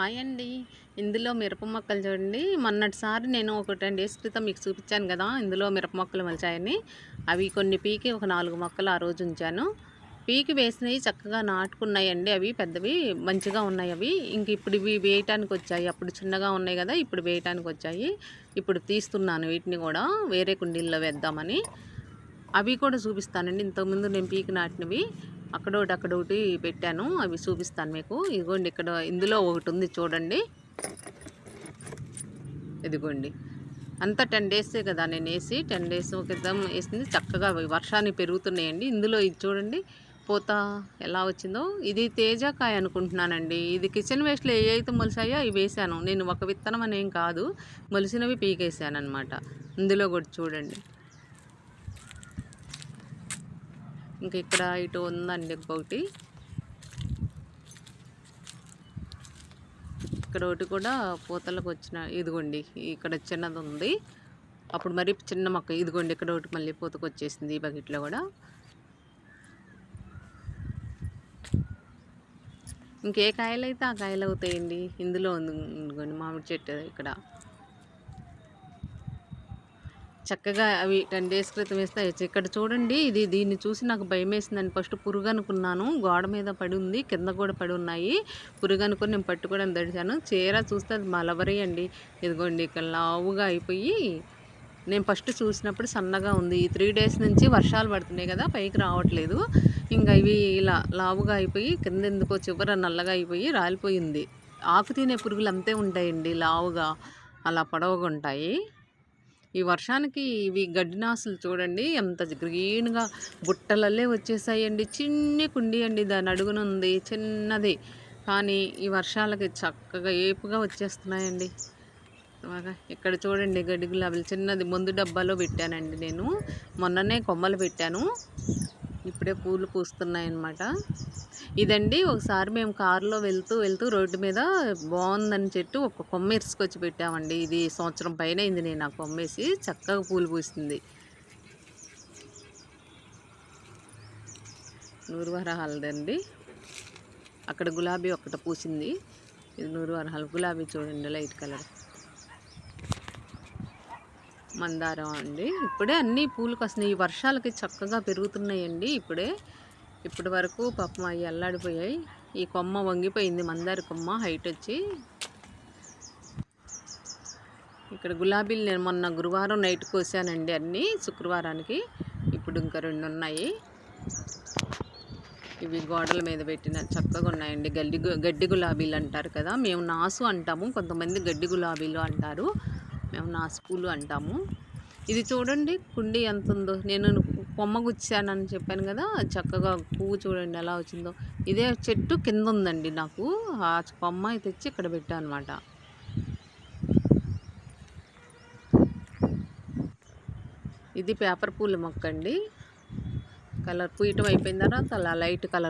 Hi అండి. ఇందులో మిరప మొక్కలు చూడండి. మొన్నటిసారి నేను ఒక టెన్ డేస్ క్రితం మీకు చూపించాను కదా ఇందులో మిరప మొక్కలు మొలిచాయని. అవి కొన్ని పీకి ఒక నాలుగు మొక్కలు ఆ రోజు ఉంచాను. పీకి వేసినవి చక్కగా నాటుకున్నాయండి అవి పెద్దవి మంచిగా ఉన్నాయి అవి. ఇంక ఇప్పుడు ఇవి వేయటానికి వచ్చాయి. అప్పుడు చిన్నగా ఉన్నాయి కదా ఇప్పుడు వేయటానికి వచ్చాయి. ఇప్పుడు తీస్తున్నాను వీటిని కూడా వేరే కుండీల్లో వేద్దామని. అవి కూడా చూపిస్తానండి. ఇంతకుముందు నేను పీకి నాటినవి. అక్కడొకటి అక్కడొకటి పెట్టాను. అవి చూపిస్తాను మీకు. ఇదిగోండి ఇక్కడ ఇందులో ఒకటి ఉంది చూడండి. ఇదిగోండి. అంతా టెన్ డేసే కదా నేను వేసి టెన్ డేస్ క్రితం వేసింది. చక్కగా వర్షాన్ని పెరుగుతున్నాయండి. ఇందులో ఇది చూడండి. పూత ఎలా వచ్చిందో. ఇది తేజకాయ అనుకుంటున్నానండి. ఇది కిచెన్ వేస్ట్లో ఏ అయితే మొలిసాయో అవి వేసాను. నేను ఒక విత్తనం అనేం కాదు. మొలిసినవి పీకేసాను అనమాట ఇందులో కూడా చూడండి. ఇంక ఇక్కడ ఇటు ఉందండి ఇంకొకటి. ఇక్కడ ఒకటి కూడా పూతలకు వచ్చిన ఇదిగోండి ఇక్కడ చిన్నది ఉంది. అప్పుడు మరి చిన్న మొక్క ఇదిగోండి ఇక్కడ ఒకటి మళ్ళీ పూతకు వచ్చేసింది ఈ బకెట్లో కూడా. ఇంకే కాయలు అయితే ఆ కాయలు అవుతాయండి. ఇందులో ఉంది మామిడి చెట్టు ఇక్కడ. చక్కగా అవి టెన్ డేస్ క్రితం వేస్తే ఇక్కడ చూడండి ఇది దీన్ని చూసి నాకు భయం వేసిందని ఫస్ట్ పురుగు అనుకున్నాను. గోడ మీద పడి ఉంది కింద కూడా పడి ఉన్నాయి. పురుగు అనుకుని నేను పట్టుకోవడం తడిచాను చీర చూస్తే అది మలబరి అండి ఇదిగోండి ఇక్కడ లావుగా అయిపోయి నేను ఫస్ట్ చూసినప్పుడు సన్నగా ఉంది. ఈ త్రీ డేస్ నుంచి వర్షాలు పడుతున్నాయి కదా పైకి రావట్లేదు. ఇంకా ఇవి ఇలా లావుగా అయిపోయి కింద ఎందుకో చివర నల్లగా అయిపోయి రాలిపోయింది. ఆకు తినే పురుగులు అంతే ఉంటాయండి లావుగా. అలా పొడవగా ఉంటాయి. ఈ వర్షానికి ఇవి గడ్డినాసులు చూడండి ఎంత గ్రీన్గా బుట్టలల్లే వచ్చేసాయండి. చిన్ని కుండి అండి దాని అడుగున ఉంది చిన్నది. కానీ ఈ వర్షాలకి చక్కగా ఏపుగా వచ్చేస్తున్నాయండి. బాగా ఇక్కడ చూడండి గడ్డి గులాబీలు చిన్నది. ముందు డబ్బాలో పెట్టానండి నేను. మొన్ననే కొమ్మలు పెట్టాను. ఇప్పుడే పూలు పూస్తున్నాయి అన్నమాట ఇదండి ఒకసారి మేము కారులో వెళ్తూ వెళ్తూ రోడ్డు మీద బాగుందని చెట్టు ఒక కొమ్మ ఇరుసుకొచ్చి పెట్టామండి. ఇది సంవత్సరం పైన అయింది నేను ఆ కొమ్మేసి చక్కగా పూలు పూసింది. నూరు వరహాలదండి అక్కడ గులాబీ ఒకటి పూసింది. ఇది నూరు వరహాలు గులాబీ చూడండి లైట్ కలర్. మందారం అండి. ఇప్పుడే అన్నీ పూలు వస్తున్నాయి ఈ వర్షాలకి చక్కగా పెరుగుతున్నాయండి ఇప్పుడే. ఇప్పటి వరకు పాపం అవి అల్లాడిపోయాయి. ఈ కొమ్మ వంగిపోయింది మందార కొమ్మ హైట్ వచ్చి. ఇక్కడ గులాబీలు నేను మొన్న గురువారం నైట్ కోసానండి అన్నీ శుక్రవారానికి. ఇప్పుడు ఇంకా రెండు ఉన్నాయి. ఇవి గోడల మీద పెట్టిన చక్కగా ఉన్నాయండి. గడ్డి గడ్డి గులాబీలు అంటారు కదా మేము నాసు అంటాము. కొంతమంది గడ్డి గులాబీలు అంటారు. మేము నాసు పూలు అంటాము. ఇది చూడండి కుండి ఎంత ఉందో నేను కొమ్మ గుచ్చానని చెప్పాను కదా చక్కగా పువ్వు చూడండి ఎలా వచ్చిందో. ఇదే చెట్టు కింద ఉందండి నాకు. ఆ కొమ్మ తెచ్చి ఇక్కడ పెట్టా అనమాట ఇది పేపర్ పూల మొక్క అండి కలర్ పూయటం అయిపోయిన తర్వాత అలా లైట్ కలర్